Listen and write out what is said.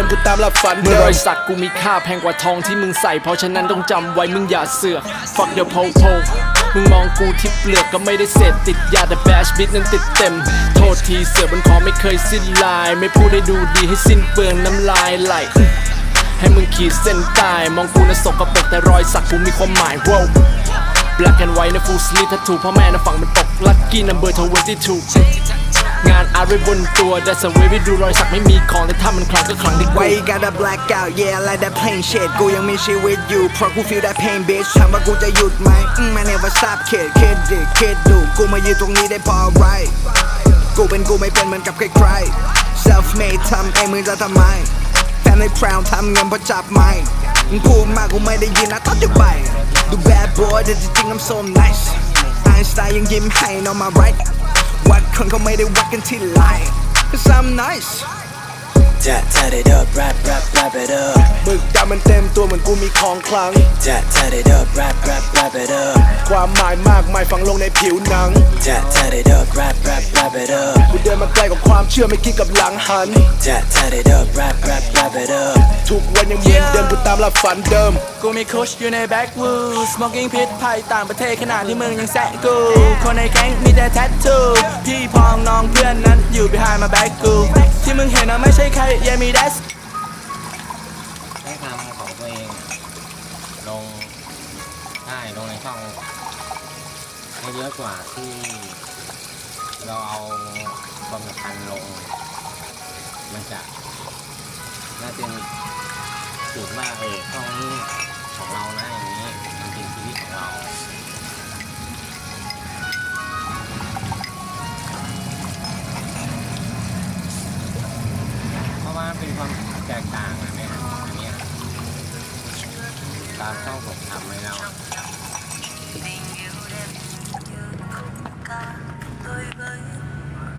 ดิมกูตามลับฝันเมื่อรอยสักกูมีค่าแพงกว่าทองที่มึงใส่ เพราะฉะนั้นต้องจำไว้มึงอย่าเสือก fuck the po po มึงมองกูที่เปลือกก็ไม่ได้เสพติดยาแต่ bash bit นั้นติดเต็ม โทษทีเสือบนคอไม่เคยสิ้นลาย ไม่พูดให้ดูดีให้สิ้นเปลืองน้ำลายไหลให้มึงขีดเส้นใต้มองกูนะสกปรกแต่รอยสักกูมีความหมาย wow black and white นะ full sleeve tattoo พ่อแม่นะฝั่งมันตก lucky number 22 งานอาร์ไว้บนตัว that's a way ไปดูรอยสักไม่มีของแต่ถ้ามันคลังก็คลังที่กู Why you gotta black out yeah like that plain shit กูยังมีชีวิตอยู่เพราะกู feel that pain bitch ถามว่ากูจะหยุดไหมอืม I never stop kid kid ดิคิดดูกูมายืนตรงนี้ได้พอ right กูเป็นกูไม่เป็นเหมือนกับใครๆ self made ทำเองมึงจะทำไม family proud ทำเงินเพราะจับไม้มึงพูดมากกูไม่ได้ยินนะต้องจะไปดู bad boy แต่จริงๆ I'm so nice Einstein ยังยิ้มให้ on my right วัดคนเขาไม่ได้วัดกันที่ line cause I'm nice Tat tat it up, wrap wrap wrap it up. บึกดำมันเต็มตัวเหมือนกูมีของคลัง Tat tat it up, wrap wrap wrap it up. ความหมายมากมายฝังลงในผิวหนัง Tat tat it up, wrap wrap wrap it up. กูเดินมาไกลกว่าความเชื่อไม่คิดกับหลังหัน Tat tat it up, wrap wrap wrap it up. ทุกวันยังเหมือนเดิมกูตามลับฝันเดิม กูมีคุชอยู่ในแบ็กวูด smoking พิษภัยต่างประเทศขนาดที่มึงยังแซะกู คนในแก๊งมีแต่แทททูพี่พองน้องเพื่อนนั้นอยู่ behind มาแบ็กกู ที่มึงเห็นนะไม่ใช่ใครยังมี that's ได้ทำของตัวเองอะลงได้ลงในช่องให้เยอะกว่าที่ เราเอาความสำคัญลง มันจะน่าเป็นจุดว่าเออช่องนี้ของเรานะอย่างนี้มันเป็นชีวิตของเราเพราะว่าเป็นความแตกต่างอะเนี่ยอันนี้ตามช่องผมทำให้เรา Thank you.